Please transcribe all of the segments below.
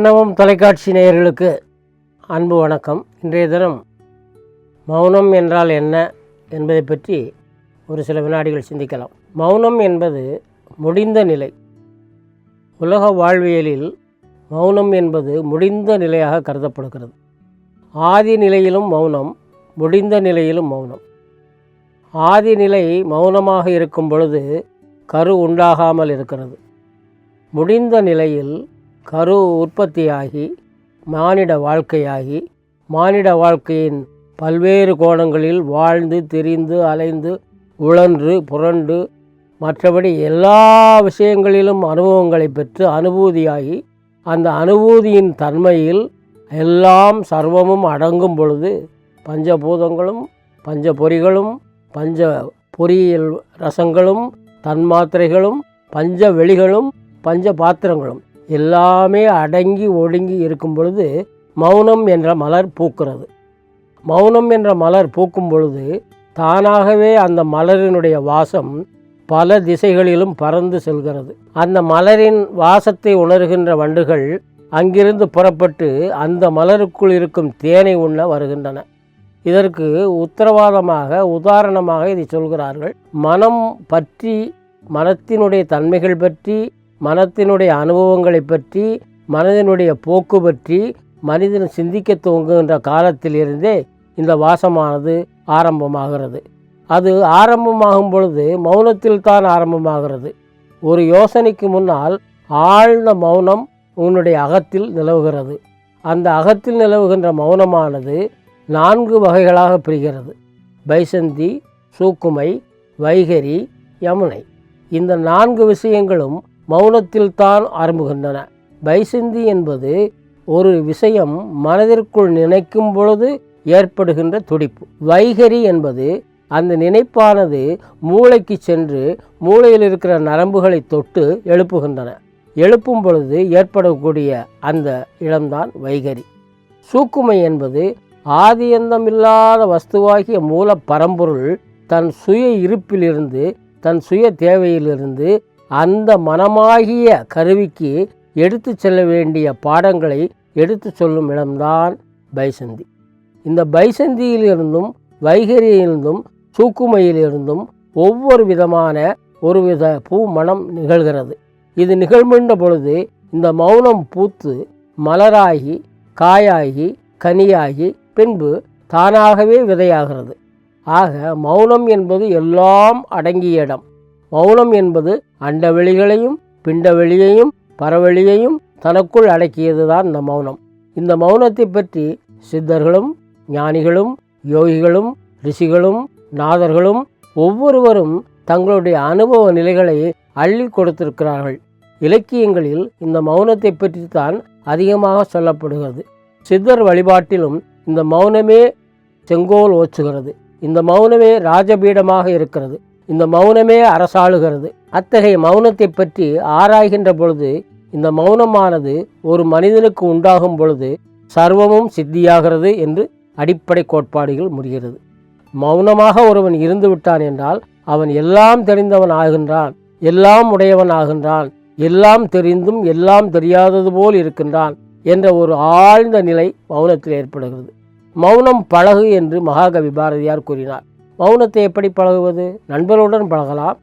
பிரணவம் தொலைக்காட்சி நேயர்களுக்கு அன்பு வணக்கம். இன்றைய தினம் மௌனம் என்றால் என்ன என்பதை பற்றி ஒரு சில வினாடிகள் சிந்திக்கலாம். மௌனம் என்பது முடிந்த நிலை. உலக வாழ்வியலில் மௌனம் என்பது முடிந்த நிலையாக கருதப்படுகிறது. ஆதி நிலையிலும் மௌனம் முடிந்த நிலையிலும் மௌனம். ஆதி நிலை மௌனமாக இருக்கும் பொழுது கரு உண்டாகாமல் இருக்கிறது. முடிந்த நிலையில் கரு உற்பத்தியாகி மானிட வாழ்க்கையாகி மானிட வாழ்க்கையின் பல்வேறு கோணங்களில் வாழ்ந்து திரிந்து அலைந்து உழன்று புரண்டு மற்றபடி எல்லா விஷயங்களிலும் அனுபவங்களை பெற்று அனுபூதியாகி அந்த அனுபூதியின் தன்மையில் எல்லாம் சர்வமும் அடங்கும் பொழுது பஞ்சபூதங்களும் பஞ்ச பொறிகளும் பஞ்ச பொறியியல் ரசங்களும் தன்மாத்திரைகளும் பஞ்ச வெளிகளும் பஞ்ச பாத்திரங்களும் எல்லாமே அடங்கி ஒடுங்கி இருக்கும் பொழுது மௌனம் என்ற மலர் பூக்கிறது. மௌனம் என்ற மலர் பூக்கும் பொழுது தானாகவே அந்த மலரினுடைய வாசம் பல திசைகளிலும் பறந்து செல்கிறது. அந்த மலரின் வாசத்தை உணர்கின்ற வண்டுகள் அங்கிருந்து புறப்பட்டு அந்த மலருக்குள் இருக்கும் தேனை உண்ண வருகின்றன. இதற்கு உத்தரவாதமாக உதாரணமாக இதை சொல்கிறார்கள். மனம் பற்றி மனத்தினுடைய தன்மைகள் பற்றி மனத்தினுடைய அனுபவங்களை பற்றி மனதினுடைய போக்கு பற்றி மனிதன் சிந்திக்க துவங்குகின்ற காலத்திலிருந்தே இந்த வாசமானது ஆரம்பமாகிறது. அது ஆரம்பமாகும் பொழுது மௌனத்தில் தான் ஆரம்பமாகிறது. ஒரு யோசனைக்கு முன்னால் ஆழ்ந்த மௌனம் உன்னுடைய அகத்தில் நிலவுகிறது. அந்த அகத்தில் நிலவுகின்ற மௌனமானது நான்கு வகைகளாக பிரிகிறது. பைசந்தி சூக்குமை வைகரி யமுனை. இந்த நான்கு விஷயங்களும் மௌனத்தில் தான் ஆரம்புகின்றன பைசந்தி என்பது ஒரு விஷயம் மனதிற்குள் நினைக்கும் பொழுது ஏற்படுகின்ற துடிப்பு. வைகரி என்பது அந்த நினைப்பானது மூளைக்கு சென்று மூளையில் இருக்கிற நரம்புகளை தொட்டு எழுப்புகின்றன. எழுப்பும் பொழுது ஏற்படக்கூடிய அந்த இடம்தான் வைகரி. சூக்குமை என்பது ஆதியந்தமில்லாத வஸ்துவாகிய மூல பரம்பொருள் தன் சுய இருப்பிலிருந்து தன் சுய தேவையிலிருந்து அந்த மனமாகிய கருவிக்கு எடுத்து செல்ல வேண்டிய பாடங்களை எடுத்து சொல்லும் இடம்தான் பைசந்தி. இந்த பைசந்தியிலிருந்தும் வைகரியிலிருந்தும் சூக்குமையிலிருந்தும் ஒவ்வொரு விதமான ஒரு வித பூ மனம் நிகழ்கிறது. இது நிகழ்மின்ற பொழுது இந்த மௌனம் பூத்து மலராகி காயாகி கனியாகி பின்பு தானாகவே விதையாகிறது. ஆக மௌனம் என்பது எல்லாம் அடங்கிய இடம். மௌனம் என்பது அண்டவெளிகளையும் பிண்டவெளியையும் பரவெளியையும் தனக்குள் அடக்கியது தான் இந்த மௌனம். இந்த மௌனத்தை பற்றி சித்தர்களும் ஞானிகளும் யோகிகளும் ரிஷிகளும் நாதர்களும் ஒவ்வொருவரும் தங்களுடைய அனுபவ நிலைகளை அள்ளி கொடுத்திருக்கிறார்கள். இலக்கியங்களில் இந்த மௌனத்தை பற்றி தான் அதிகமாக சொல்லப்படுகிறது. சித்தர் வழிபாட்டிலும் இந்த மௌனமே செங்கோல் ஓச்சுகிறது. இந்த மௌனமே ராஜபீடமாக இருக்கிறது. இந்த மௌனமே அரசாளுகிறது. அத்தகைய மௌனத்தை பற்றி ஆராய்கின்ற பொழுது இந்த மௌனமானது ஒரு மனிதனுக்கு உண்டாகும் பொழுது சர்வமும் சித்தியாகிறது என்று அடிப்படை கோட்பாடுகள் முடிகிறது. மௌனமாக ஒருவன் இருந்து விட்டான் என்றால் அவன் எல்லாம் தெரிந்தவன் ஆகின்றான் எல்லாம் உடையவன் ஆகின்றான் எல்லாம் தெரிந்தும் எல்லாம் தெரியாதது போல் இருக்கின்றான் என்ற ஒரு ஆழ்ந்த நிலை மௌனத்தில் ஏற்படுகிறது. மௌனம் பழகு என்று மகாகவி பாரதியார் கூறினார். மௌனத்தை எப்படி பழகுவது? நண்பர்களுடன் பழகலாம்.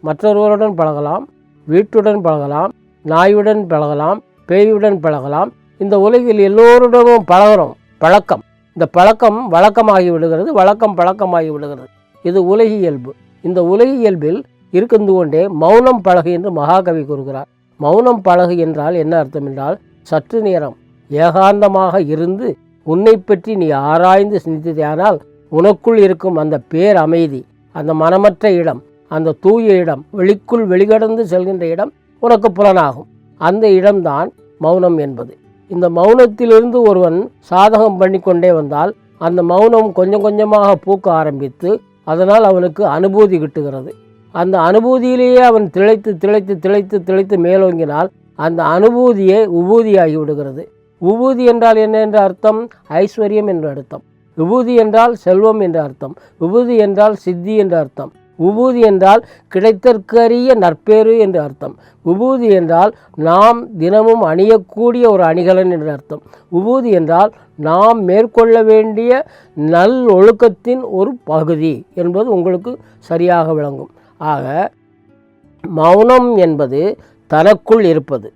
மற்றொருவருடன் பழகலாம். வீட்டுடன் பழகலாம். நாயுடன் பழகலாம். பேயுடன் பழகலாம். இந்த உலகில் எல்லோருடனும் பழகிறோம். பழக்கம். இந்த பழக்கம் வழக்கமாகி விடுகிறது. வழக்கம் பழக்கமாகி விடுகிறது. இது உலக இயல்பு. இந்த உலக இயல்பில் இருந்து கொண்டே மௌனம் பழகு என்று மகாகவி கூறுகிறார். மௌனம் பழகு என்றால் என்ன அர்த்தம் என்றால் சற்று நேரம் ஏகாந்தமாக இருந்து உன்னை பற்றி நீ ஆராய்ந்து சிந்தித்தேனால் உனக்குள் இருக்கும் அந்த பேர் அமைதி அந்த மனமற்ற இடம் அந்த தூய இடம் வெளிக்குள் வெளிகடந்து செல்கின்ற இடம் உனக்கு புலனாகும். அந்த இடம்தான் மௌனம் என்பது. இந்த மௌனத்திலிருந்து ஒருவன் சாதகம் பண்ணிக்கொண்டே வந்தால் அந்த மௌனம் கொஞ்சம் கொஞ்சமாக பூக்க ஆரம்பித்து அதனால் அவனுக்கு அனுபூதி கிட்டுகிறது. அந்த அனுபூதியிலேயே அவன் திளைத்து திளைத்து திளைத்து திளைத்து மேலோங்கினால் அந்த அனுபூதியே உபூதியாகி விடுகிறது. உபூதி என்றால் என்ன என்ற அர்த்தம்? ஐஸ்வர்யம் என்ற அர்த்தம். விபூதி என்றால் செல்வம் என்ற அர்த்தம். விபூதி என்றால் சித்தி என்ற அர்த்தம். விபூதி என்றால் கிடைத்தற்கரிய நற்பேறு என்று அர்த்தம். விபூதி என்றால் நாம் தினமும் அணியக்கூடிய ஒரு அணிகலன் என்று அர்த்தம். விபூதி என்றால் நாம் மேற்கொள்ள வேண்டிய நல் ஒழுக்கத்தின் ஒரு பகுதி என்பது உங்களுக்கு சரியாக விளங்கும். ஆக மௌனம் என்பது தனக்குள் இருப்பது.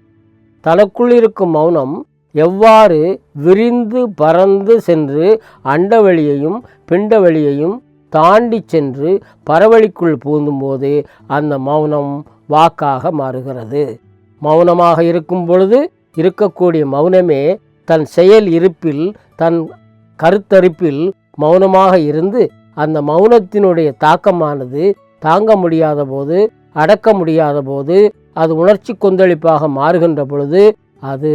தனக்குள் இருக்கும் மௌனம் எவ்வாறு விரிந்து பறந்து சென்று அண்டவெளியையும் பிண்டவெளியையும் தாண்டி சென்று பரவழிக்குள் பூந்தும்போது அந்த மௌனம் வாக்காக மாறுகிறது. மௌனமாக இருக்கும் பொழுது இருக்கக்கூடிய மௌனமே தன் செயல் இருப்பில் தன் கருத்தரிப்பில் மௌனமாக இருந்து அந்த மௌனத்தினுடைய தாக்கமானது தாங்க முடியாத போது அடக்க முடியாத போது அது உணர்ச்சி கொந்தளிப்பாக மாறுகின்ற பொழுது அது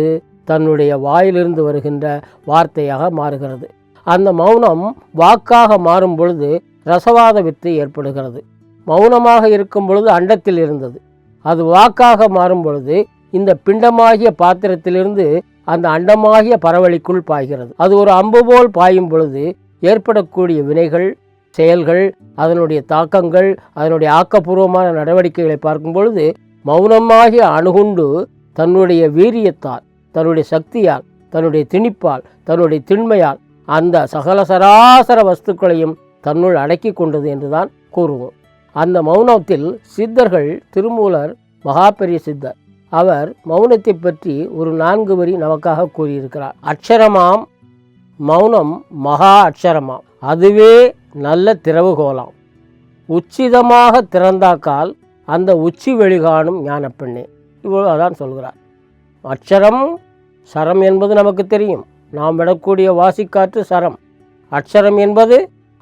தன்னுடைய வாயிலிருந்து வருகின்ற வார்த்தையாக மாறுகிறது. அந்த மௌனம் வாக்காக மாறும் பொழுது ரசவாத வித்து ஏற்படுகிறது. மௌனமாக இருக்கும் பொழுது அண்டத்தில் இருந்தது. அது வாக்காக மாறும் பொழுது இந்த பிண்டமாகிய பாத்திரத்திலிருந்து அந்த அண்டமாகிய பரவழிக்குள் பாய்கிறது. அது ஒரு அம்பு போல் பாயும் பொழுது ஏற்படக்கூடிய வினைகள் செயல்கள் அதனுடைய தாக்கங்கள் அதனுடைய ஆக்கப்பூர்வமான நடவடிக்கைகளை பார்க்கும் பொழுது மௌனமாகிய அணுகுண்டு தன்னுடைய வீரியத்தால் தன்னுடைய சக்தியால் தன்னுடைய திணிப்பால் தன்னுடைய திண்மையால் அந்த சகல சராசர வஸ்துக்களையும் தன்னுள் அடக்கி கொண்டது என்றுதான் கூறுவோம். அந்த மௌனத்தில் சித்தர்கள் திருமூலர் மகாபெரிய சித்தர் அவர் மௌனத்தை பற்றி ஒரு நான்கு வரி நமக்காக கூறியிருக்கிறார். அக்ஷரமாம் மௌனம் மகா அக்ஷரமாம். அதுவே நல்ல திறவுகோலாம் உச்சிதமாக திறந்தாக்கால் அந்த உச்சி வெளிகாணும் ஞானப்பெண்ணே. இவ்வளவுதான் சொல்கிறார். அச்சரம் சரம் என்பது நமக்கு தெரியும். நாம் விடக்கூடிய வாசிக்காற்று சரம். அச்சரம் என்பது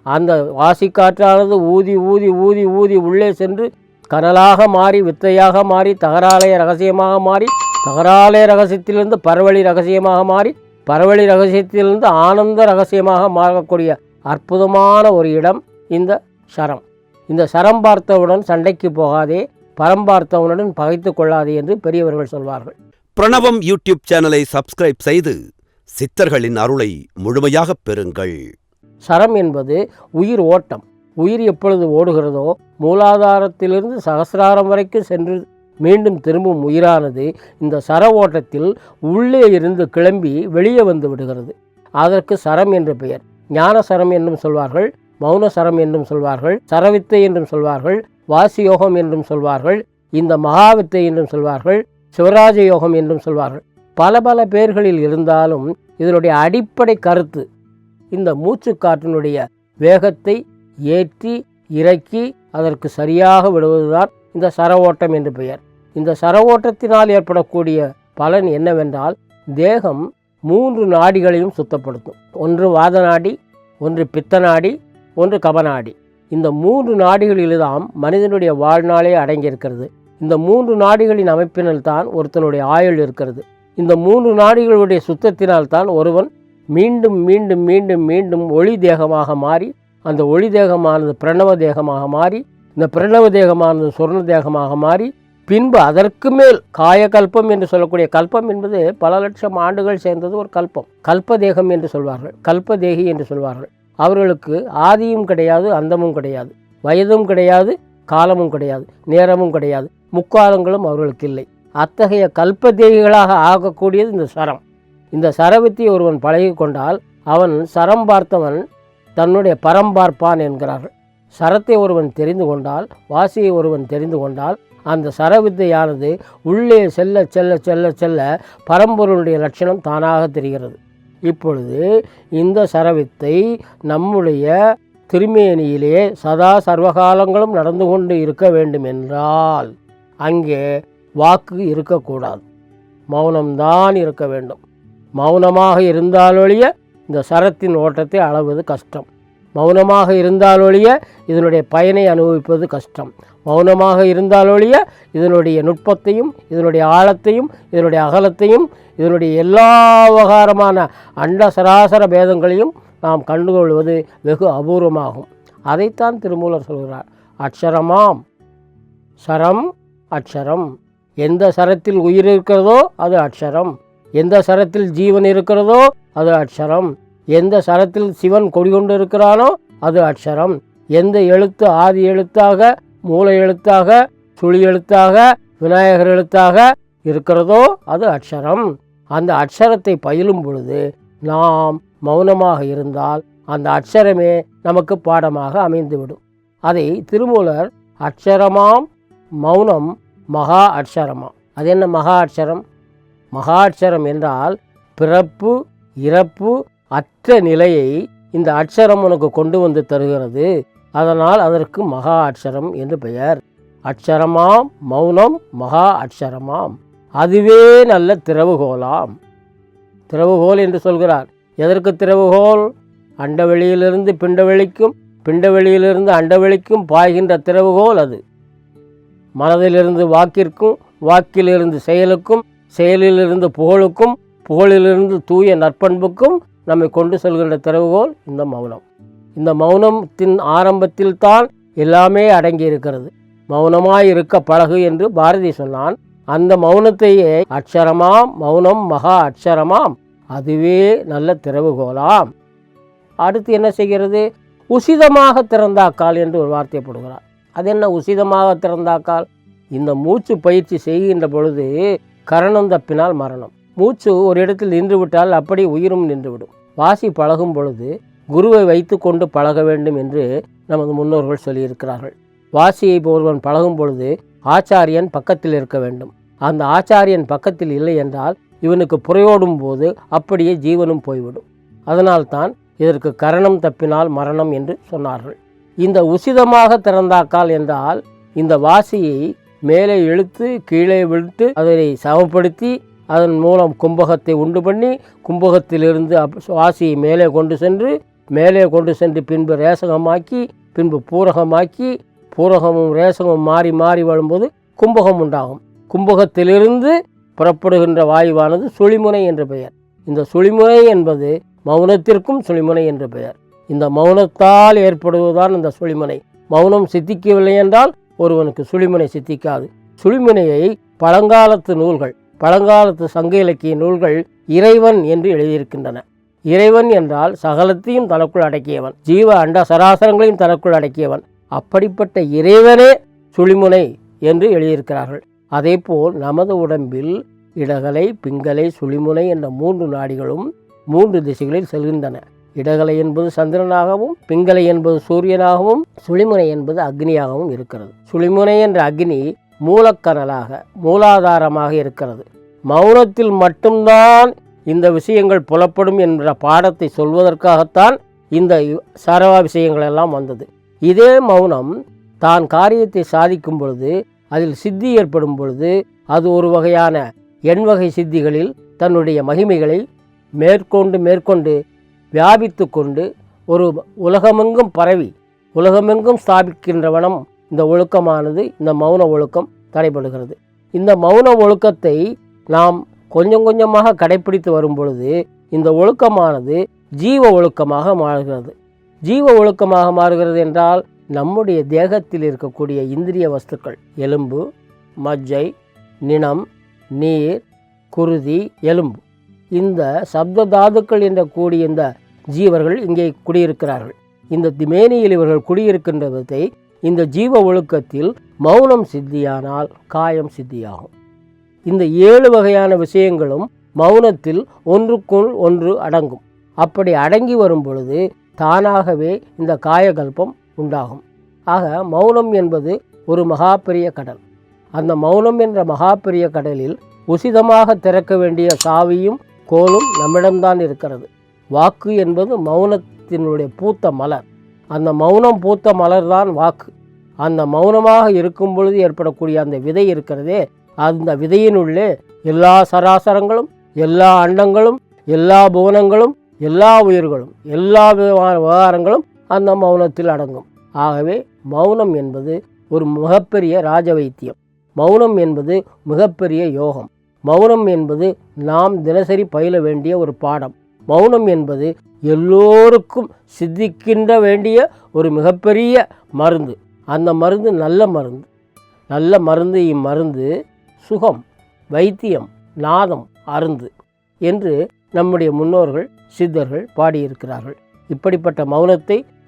அந்த வாசிக்காற்றானது ஊதி ஊதி ஊதி ஊதி உள்ளே சென்று கனலாக மாறி வித்தையாக மாறி தகராலய ரகசியமாக மாறி தகராலய ரகசியத்திலிருந்து பரவழி ரகசியமாக மாறி பரவழி ரகசியத்திலிருந்து ஆனந்த ரகசியமாக மாறக்கூடிய அற்புதமான ஒரு இடம் இந்த சரம். இந்த சரம் பார்த்தவுடன் சண்டைக்கு போகாதே பரம் பார்த்தவனுடன் பகைத்து கொள்ளாதே என்று பெரியவர்கள் சொல்வார்கள். பிரணவம் யூடியூப் சேனலை சப்ஸ்கிரைப் செய்து சித்தர்களின் அருளை முழுமையாகப் பெறுங்கள். சரம் என்பது உயிர் ஓட்டம். உயிர் எப்பொழுது ஓடுகிறதோ மூலாதாரத்திலிருந்து சகசிராரம் வரைக்கும் சென்று மீண்டும் திரும்பும் உயிரானது இந்த சர ஓட்டத்தில் உள்ளே இருந்து கிளம்பி வெளியே வந்து விடுகிறது. அதற்கு சரம் என்று பெயர். ஞான சரம் என்றும் சொல்வார்கள் மௌன சரம் என்றும் சொல்வார்கள் சரவித்தை என்றும் சொல்வார்கள் வாசியோகம் என்றும் சொல்வார்கள் இந்த மகாவித்தை என்றும் சொல்வார்கள் சிவராஜ யோகம் என்றும் சொல்வார்கள். பல பல பேர்களில் இருந்தாலும் இதனுடைய அடிப்படை கருத்து இந்த மூச்சு காற்றினுடைய வேகத்தை ஏற்றி இறக்கி அதற்கு சரியாக விடுவதுதான் இந்த சரவோட்டம் என்று பெயர். இந்த சர ஓட்டத்தினால் ஏற்படக்கூடிய பலன் என்னவென்றால் தேகம் மூன்று நாடிகளையும் சுத்தப்படுத்தும். ஒன்று வாத நாடி ஒன்று பித்த நாடி ஒன்று கபநாடி. இந்த மூன்று நாடிகளில்தான் மனிதனுடைய வாழ்நாளே அடங்கியிருக்கிறது. இந்த மூன்று நாடிகளின் அமைப்பினால்தான் ஒருத்தனுடைய ஆயுள் இருக்கிறது. இந்த மூன்று நாடிகளுடைய சுத்தத்தினால் தான் ஒருவன் மீண்டும் மீண்டும் மீண்டும் மீண்டும் ஒளி தேகமாக மாறி அந்த ஒளி தேகமானது பிரணவ தேகமாக மாறி இந்த பிரணவ தேகமானது சொர்ண தேகமாக மாறி பின்பு அதற்கு மேல் காயகல்பம் என்று சொல்லக்கூடிய கல்பம் என்பது பல லட்சம் ஆண்டுகள் சேர்ந்தது ஒரு கல்பம். கல்ப தேகம் என்று சொல்வார்கள். கல்ப தேகி என்று சொல்வார்கள். அவர்களுக்கு ஆதியும் கிடையாது அந்தமும் கிடையாது. வயதும் கிடையாது காலமும் கிடையாது நேரமும் கிடையாது. முக்காலங்களும் அவர்களுக்கு இல்லை அத்தகைய கல்பதேகிகளாக ஆகக்கூடியது இந்த சரம். இந்த சரவித்தை ஒருவன் பழகி கொண்டால் அவன் சரம் பார்த்தவன் தன்னுடைய பரம் பார்ப்பான் என்கிறார்கள். சரத்தை ஒருவன் தெரிந்து கொண்டால் வாசியை ஒருவன் தெரிந்து கொண்டால் அந்த சரவித்தையானது உள்ளே செல்ல செல்ல செல்ல செல்ல பரம்பொருளுடைய லட்சணம் தானாக தெரிகிறது. இப்பொழுது இந்த சரவித்தை நம்முடைய திருமேனியிலே சதா சர்வகாலங்களும் நடந்து கொண்டு இருக்க வேண்டும் என்றால் அங்கே வாக்கு இருக்கக்கூடாது. மௌனம்தான் இருக்க வேண்டும். மௌனமாக இருந்தாலொழிய இந்த சரத்தின் ஓட்டத்தை அளவது கஷ்டம். மௌனமாக இருந்தாலொழிய இதனுடைய பயனை அனுபவிப்பது கஷ்டம். மௌனமாக இருந்தாலொழிய இதனுடைய நுட்பத்தையும் இதனுடைய ஆழத்தையும் இதனுடைய அகலத்தையும் இதனுடைய எல்லா விவகாரமான அண்ட சராசர பேதங்களையும் நாம் கண்டுகொள்வது வெகு அபூர்வமாகும். அதைத்தான் திருமூலர் சொல்கிறார். அக்ஷரமாம். சரம் அக்ஷரம். எந்த சரத்தில் உயிர் இருக்கிறதோ அது அக்ஷரம். எந்த சரத்தில் ஜீவன் இருக்கிறதோ அது அக்ஷரம். எந்த சரத்தில் சிவன் கொடிகொண்டு இருக்கிறானோ அது அக்ஷரம். எந்த எழுத்து ஆதி எழுத்தாக மூல எழுத்தாக சுழி எழுத்தாக விநாயகர் எழுத்தாக இருக்கிறதோ அது அக்ஷரம். அந்த அக்ஷரத்தை பயிலும் பொழுது நாம் மௌனமாக இருந்தால் அந்த அக்ஷரமே நமக்கு பாடமாக அமைந்துவிடும். அதை திருமூலர் அக்ஷரமாம் மௌனம் மகா அட்சரமா அது என்ன மகா அட்சரம் மகா அட்சரம் என்றால் பிறப்பு இறப்பு அற்ற நிலையை இந்த அட்சரம் உனக்கு கொண்டு வந்து தருகிறது. அதனால் அதற்கு மகா அட்சரம் என்று பெயர். அட்சரமாம் மௌனம் மகா அட்சரமாம் அதுவே நல்ல திறவுகோலாம் திறவுகோல் என்று சொல்கிறார். எதற்கு திறவுகோல்? அண்டவெளியிலிருந்து பிண்டவெளிக்கும் பிண்டவெளியிலிருந்து அண்டவெளிக்கும் பாய்கின்ற திறவுகோல் அது. மனதிலிருந்து வாக்கிற்கும் வாக்கிலிருந்து செயலுக்கும் செயலிலிருந்து புகழுக்கும் புகழிலிருந்து தூய நற்பண்புக்கும் நம்மை கொண்டு செல்கின்ற திறவுகோல் இந்த மௌனம். இந்த மௌனத்தின் ஆரம்பத்தில் தான் எல்லாமே அடங்கி இருக்கிறது மௌனமாய் இருக்க பழகு என்று பாரதி சொன்னான். அந்த மௌனத்தையே அக்ஷரமாம் மௌனம் மகா அக்ஷரமாம் அதுவே நல்ல திறவுகோலாம் அடுத்து என்ன செய்கிறது? உசிதமாக திறந்தாக்கால் என்று ஒரு வார்த்தை போடுகிறார். அது என்ன உசிதமாக திறந்தாக்கால்? இந்த மூச்சு பயிற்சி செய்கின்ற பொழுது கரணம் தப்பினால் மரணம். மூச்சு ஒரு இடத்தில் நின்று விட்டால் அப்படி உயிரும் நின்றுவிடும். வாசி பழகும் பொழுது குருவை வைத்து கொண்டு பழக வேண்டும் என்று நமது முன்னோர்கள் சொல்லியிருக்கிறார்கள். வாசியை ஒருவன் பழகும் பொழுது ஆச்சாரியன் பக்கத்தில் இருக்க வேண்டும். அந்த ஆச்சாரியன் பக்கத்தில் இல்லை என்றால் இவனுக்கு புறையோடும் போது அப்படியே ஜீவனும் போய்விடும். அதனால்தான் இதற்கு கரணம் தப்பினால் மரணம் என்று சொன்னார்கள். இந்த உசிதமாக திறந்தாக்கால் என்றால் இந்த வாசியை மேலே இழுத்து கீழே விழுத்து அதனை சமப்படுத்தி அதன் மூலம் கும்பகத்தை உண்டு பண்ணி கும்பகத்திலிருந்து அப் வாசியை மேலே கொண்டு சென்று மேலே கொண்டு சென்று பின்பு ரேசகமாக்கி பின்பு பூரகமாக்கி பூரகமும் ரேசகமும் மாறி மாறி வரும்போது கும்பகம் உண்டாகும். கும்பகத்திலிருந்து புறப்படுகின்ற வாயுவானது சுழிமுனை என்ற பெயர். இந்த சுழிமுனை என்பது மௌனத்திற்கும் சுழிமுனை என்ற பெயர். இந்த மௌனத்தால் ஏற்படுவதுதான் இந்த சுழிமுனை. மௌனம் சித்திக்கவில்லை என்றால் ஒருவனுக்கு சுழிமனை சித்திக்காது. சுழிமுனையை பழங்காலத்து நூல்கள் பழங்காலத்து சங்க இலக்கிய நூல்கள் இறைவன் என்று எழுதியிருக்கின்றன. இறைவன் என்றால் சகலத்தையும் தனக்குள் அடக்கியவன் ஜீவ அண்ட சராசரங்களையும் தனக்குள் அடக்கியவன். அப்படிப்பட்ட இறைவனே சுழிமுனை என்று எழுதியிருக்கிறார்கள். அதேபோல் நமது உடம்பில் இடகலை பிங்கலை சுழிமுனை என்ற மூன்று நாடிகளும் மூன்று திசைகளில் செல்கின்றன. இடகலை என்பது சந்திரனாகவும் பிங்கலை என்பது சூரியனாகவும் சுழிமுனை என்பது அக்னியாகவும் இருக்கிறது. சுழிமுனை என்ற அக்னி மூலக்கனலாக மூலாதாரமாக இருக்கிறது. மௌனத்தில் மட்டும்தான் இந்த விஷயங்கள் புலப்படும் என்ற பாடத்தை சொல்வதற்காகத்தான் இந்த சரவா விஷயங்கள் எல்லாம் வந்தது. இதே மௌனம் தான் காரியத்தை சாதிக்கும் பொழுது அதில் சித்தி ஏற்படும் பொழுது அது ஒரு வகையான எண்வகை சித்திகளில் தன்னுடைய மகிமைகளை மேற்கொண்டு மேற்கொண்டு வியாபித்து கொண்டு ஒரு உலகமெங்கும் பரவி உலகமெங்கும் ஸ்தாபிக்கின்றவனம் இந்த ஒழுக்கமானது இந்த மௌன ஒழுக்கம் தடைபடுகிறது. இந்த மௌன ஒழுக்கத்தை நாம் கொஞ்சம் கொஞ்சமாக கடைப்பிடித்து வரும் பொழுது இந்த ஒழுக்கமானது ஜீவ ஒழுக்கமாக மாறுகிறது. ஜீவ ஒழுக்கமாக மாறுகிறது என்றால் நம்முடைய தேகத்தில் இருக்கக்கூடிய இந்திரிய வஸ்துக்கள் எலும்பு மஜ்ஜை நிணம் நீர் குருதி எலும்பு. இந்த சப்த தாதுக்கள் என்ற கூடிய இந்த ஜீவர்கள் இங்கே குடியிருக்கிறார்கள். இந்த திமேனியில் இவர்கள் குடியிருக்கின்ற விதத்தை இந்த ஜீவ ஒழுக்கத்தில் மௌனம் சித்தியானால் காயம் சித்தியாகும். இந்த ஏழு வகையான விஷயங்களும் மௌனத்தில் ஒன்றுக்குள் ஒன்று அடங்கும். அப்படி அடங்கி வரும் பொழுது தானாகவே இந்த காயகல்பம் உண்டாகும். ஆக மௌனம் என்பது ஒரு மகா பெரிய கடல். அந்த மௌனம் என்ற மகா பெரிய கடலில் உசிதமாக திறக்க வேண்டிய சாவியும் கோலும் நம்மிடம்தான் இருக்கிறது. வாக்கு என்பது மௌனத்தினுடைய பூத்த மலர். அந்த மௌனம் பூத்த மலர்தான் வாக்கு. அந்த மௌனமாக இருக்கும் பொழுது ஏற்படக்கூடிய அந்த விதை இருக்கிறதே அந்த விதையினுள்ளே எல்லா சராசரங்களும் எல்லா அண்டங்களும் எல்லா புவனங்களும் எல்லா உயிர்களும் எல்லா விதமான விவகாரங்களும் அந்த மௌனத்தில் அடங்கும். ஆகவே மௌனம் என்பது ஒரு மிகப்பெரிய ராஜ வைத்தியம். மௌனம் என்பது மிகப்பெரிய யோகம். மௌனம் என்பது நாம் தினசரி பயில வேண்டிய ஒரு பாடம். மௌனம் என்பது எல்லோருக்கும் சித்திக்கின்ற வேண்டிய ஒரு மிகப்பெரிய மருந்து. அந்த மருந்து நல்ல மருந்து. நல்ல மருந்து இம்மருந்து சுகம் வைத்தியம் நாதம் அருந்து என்று நம்முடைய முன்னோர்கள் சித்தர்கள் பாடியிருக்கிறார்கள். இப்படிப்பட்ட மௌனத்தை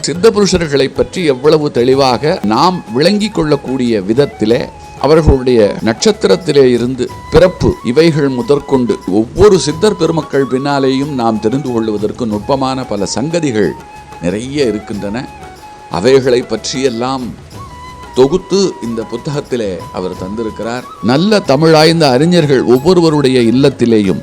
சித்த புருஷர்களை பற்றி எவ்வளவு தெளிவாக நாம் விளங்கிக் கொள்ளக்கூடிய விதத்திலே அவர்களுடைய நட்சத்திரத்திலே இருந்து பிறப்பு இவைகள் முதற்கொண்டு ஒவ்வொரு சித்தர் பெருமக்கள் பின்னாலேயும் நாம் தெரிந்து கொள்வதற்கு நுட்பமான பல சங்கதிகள் நிறைய இருக்கின்றன. அவைகளை பற்றியெல்லாம் தொகுத்து இந்த புத்தகத்திலே அவர் தந்திருக்கிறார். நல்ல தமிழாய்ந்த அறிஞர்கள் ஒவ்வொருவருடைய இல்லத்திலேயும்